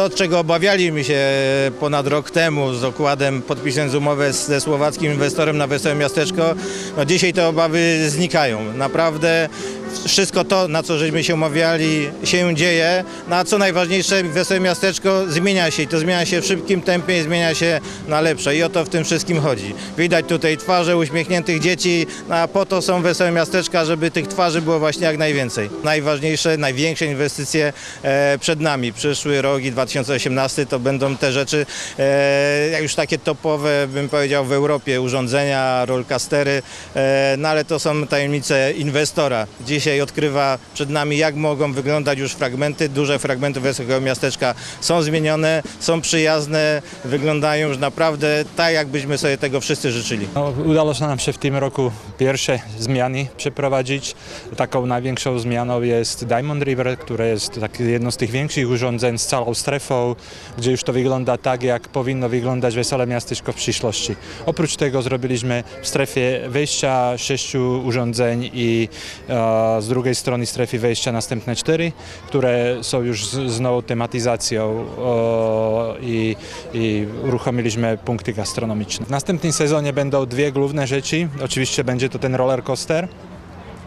to, czego obawialiśmy się ponad rok temu z dokładem, podpisując umowę z- ze słowackim inwestorem na Wesołe Miasteczko, no dzisiaj te obawy znikają. Naprawdę wszystko to, na co żeśmy się umawiali, się dzieje. No a co najważniejsze, Wesołe Miasteczko zmienia się i to zmienia się w szybkim tempie i zmienia się na lepsze. I o to w tym wszystkim chodzi. Widać tutaj twarze uśmiechniętych dzieci, no a po to są Wesołe Miasteczka, żeby tych twarzy było właśnie jak najwięcej. Najważniejsze, największe inwestycje e, przed nami. Przyszły rok i 2018 to będą te rzeczy, e, już takie topowe, bym powiedział, w Europie urządzenia, rollcastery, e, no ale to są tajemnice inwestora. Dzisiaj odkrywa przed nami, jak mogą wyglądać już fragmenty. Duże fragmenty Wesołego Miasteczka są zmienione, są przyjazne, wyglądają już naprawdę tak, jakbyśmy sobie tego wszyscy życzyli. No, udało się nam się w tym roku pierwsze zmiany przeprowadzić. Taką największą zmianą jest Diamond River, które jest takie jedno z tych większych urządzeń z całą strefą, gdzie już to wygląda tak, jak powinno wyglądać Wesołe Miasteczko w przyszłości. Oprócz tego zrobiliśmy w strefie wejścia sześciu urządzeń i e, z drugiej strony strefy wejścia następne cztery, które są już z, z nową tematyzacją o, i, i uruchomiliśmy punkty gastronomiczne. W następnym sezonie będą dwie główne rzeczy. Oczywiście będzie to ten roller coaster,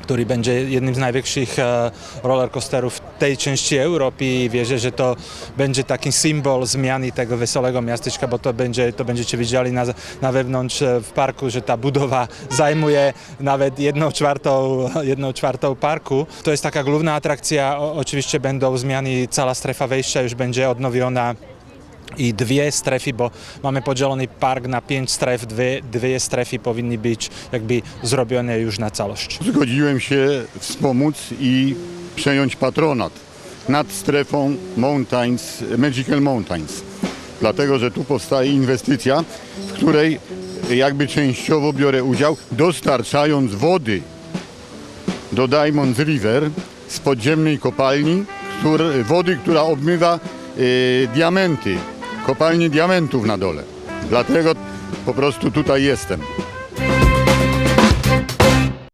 który będzie jednym z największych e, roller coasterów tej części Europy i wierzę, że to będzie taki symbol zmiany tego wesołego miasteczka, bo to będzie, to będziecie widzieli na, na wewnątrz e, w parku, że ta budowa zajmuje nawet jedną czwartą, jedną czwartą parku. To jest taka główna atrakcja, o, oczywiście będą zmiany, cała strefa wejścia już będzie odnowiona i dwie strefy, bo mamy podzielony park na pięć stref, dwie, dwie strefy powinny być jakby zrobione już na całość. Zgodziłem się wspomóc i przejąć patronat nad strefą Mountains, Magical Mountains. Dlatego, że tu powstaje inwestycja, w której jakby częściowo biorę udział, dostarczając wody do Diamond River z podziemnej kopalni, który, wody, która obmywa e, diamenty, kopalni diamentów na dole. Dlatego po prostu tutaj jestem.